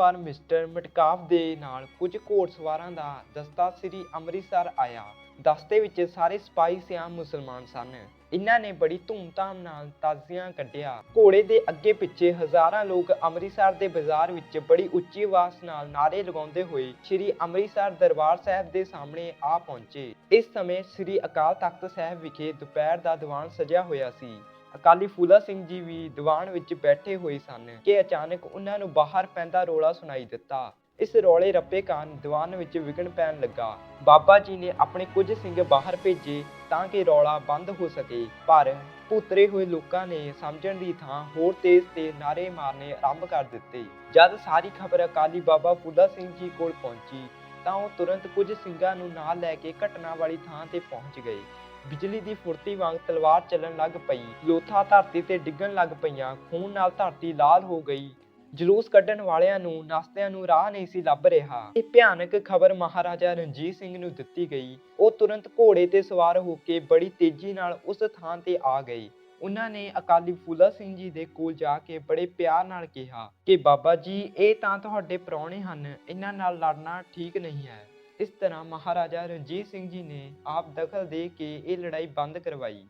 ਸ਼ੁੱਕਰਵਾਰ ਮਿਸਟਰ ਮਟਕਾਫ ਦੇ ਨਾਲ ਕੁਝ ਘੋੜਸਵਾਰਾਂ ਦਾ ਦਸਤਾ ਸ੍ਰੀ ਅੰਮ੍ਰਿਤਸਰ ਆਇਆ। ਦਸਤੇ ਵਿੱਚ ਸਾਰੇ ਸਿਪਾਹੀ ਸਿਆਮ ਮੁਸਲਮਾਨ ਸਨ। ਇਹਨਾਂ ਨੇ ਬੜੀ ਧੂਮਧਾਮ ਨਾਲ ਤਾਜ਼ੀਆਂ ਕੱਢਿਆ। ਘੋੜੇ ਦੇ ਅੱਗੇ ਪਿੱਛੇ ਹਜ਼ਾਰਾਂ ਲੋਕ ਅੰਮ੍ਰਿਤਸਰ ਦੇ ਬਾਜ਼ਾਰ ਵਿੱਚ ਬੜੀ ਉੱਚੀ ਆਵਾਜ਼ ਨਾਲ ਨਾਰੇ ਲਗਾਉਂਦੇ ਹੋਏ ਸ੍ਰੀ ਅੰਮ੍ਰਿਤਸਰ ਦਰਬਾਰ ਸਾਹਿਬ ਦੇ ਸਾਹਮਣੇ ਆ ਪਹੁੰਚੇ। ਇਸ ਸਮੇਂ ਸ੍ਰੀ ਅਕਾਲ ਤਖਤ ਸਾਹਿਬ ਵਿਖੇ ਦੁਪਹਿਰ ਦਾ ਦੀਵਾਨ ਸਜਿਆ ਹੋਇਆ ਸੀ। ਅਕਾਲੀ ਫੂਲਾ ਸਿੰਘ ਜੀ ਵੀ ਦੀਵਾਨ ਵਿੱਚ ਬੈਠੇ ਹੋਏ ਸਨ ਕਿ ਅਚਾਨਕ ਉਹਨਾਂ ਨੂੰ ਬਾਹਰ ਪੈਂਦਾ ਰੋਲਾ ਸੁਣਾਈ ਦਿੱਤਾ। ਇਸ ਰੌਲੇ ਰੱਪੇ ਕਾਰਨ ਦੀਵਾਨ ਵਿੱਚ ਵਿਘਨ ਪੈਣ ਲੱਗਾ। ਬਾਬਾ ਜੀ ਨੇ ਆਪਣੇ ਕੁਝ ਸਿੰਘ ਬਾਹਰ ਭੇਜੇ ਤਾਂ ਕਿ ਰੌਲਾ ਬੰਦ ਹੋ ਸਕੇ, ਪਰ ਭੂਤਰੇ ਹੋਏ ਲੋਕਾਂ ਨੇ ਸਮਝਣ ਦੀ ਥਾਂ ਹੋਰ ਤੇਜ਼ ਤੇ ਨਾਰੇ ਮਾਰਨੇ ਆਰੰਭ ਕਰ ਦਿੱਤੇ। ਜਦ ਸਾਰੀ ਖਬਰ ਅਕਾਲੀ ਬਾਬਾ ਫੂਲਾ ਸਿੰਘ ਜੀ ਕੋਲ ਪਹੁੰਚੀ ਤਾਂ ਉਹ ਤੁਰੰਤ ਕੁਝ ਸਿੰਘਾਂ ਨੂੰ ਨਾਲ ਲੈ ਕੇ ਘਟਨਾ ਵਾਲੀ ਥਾਂ ਤੇ ਪਹੁੰਚ ਗਏ। ਬਿਜਲੀ ਦੀ ਫੁਰਤੀ ਵਾਂਗ ਤਲਵਾਰ ਚੱਲਣ ਲੱਗ ਪਈ। ਲੋਥਾ ਧਰਤੀ ਤੇ ਡਿੱਗਣ ਲੱਗ ਪਈਆਂ। ਖੂਨ ਨਾਲ ਧਰਤੀ ਲਾਲ ਹੋ ਗਈ। ਜਲੂਸ ਕੱਢਣ ਵਾਲਿਆਂ ਨੂੰ, ਨਾਸਤਿਆਂ ਨੂੰ ਰਾਹ ਨਹੀਂ ਸੀ ਲੱਭ ਰਿਹਾ। ਇਹ ਭਿਆਨਕ ਖਬਰ ਮਹਾਰਾਜਾ ਰਣਜੀਤ ਸਿੰਘ ਨੂੰ ਦਿੱਤੀ ਗਈ। ਉਹ ਤੁਰੰਤ ਘੋੜੇ ਤੇ ਸਵਾਰ ਹੋ ਕੇ ਬੜੀ ਤੇਜ਼ੀ ਨਾਲ ਉਸ ਥਾਂ ਤੇ ਆ ਗਏ। ਉਹਨਾਂ ਨੇ ਅਕਾਲੀ ਫੂਲਾ ਸਿੰਘ ਜੀ ਦੇ ਕੋਲ ਜਾ ਕੇ ਬੜੇ ਪਿਆਰ ਨਾਲ ਕਿਹਾ ਕਿ ਬਾਬਾ ਜੀ, ਇਹ ਤਾਂ ਤੁਹਾਡੇ ਪ੍ਰਾਹੁਣੇ ਹਨ, ਇਹਨਾਂ ਨਾਲ ਲੜਨਾ ਠੀਕ ਨਹੀਂ ਹੈ। ਇਸ ਤਰ੍ਹਾਂ ਮਹਾਰਾਜਾ ਰਣਜੀਤ ਸਿੰਘ ਜੀ ਨੇ ਆਪ ਦਖਲ ਦੇ ਕੇ ਇਹ ਲੜਾਈ ਬੰਦ ਕਰਵਾਈ।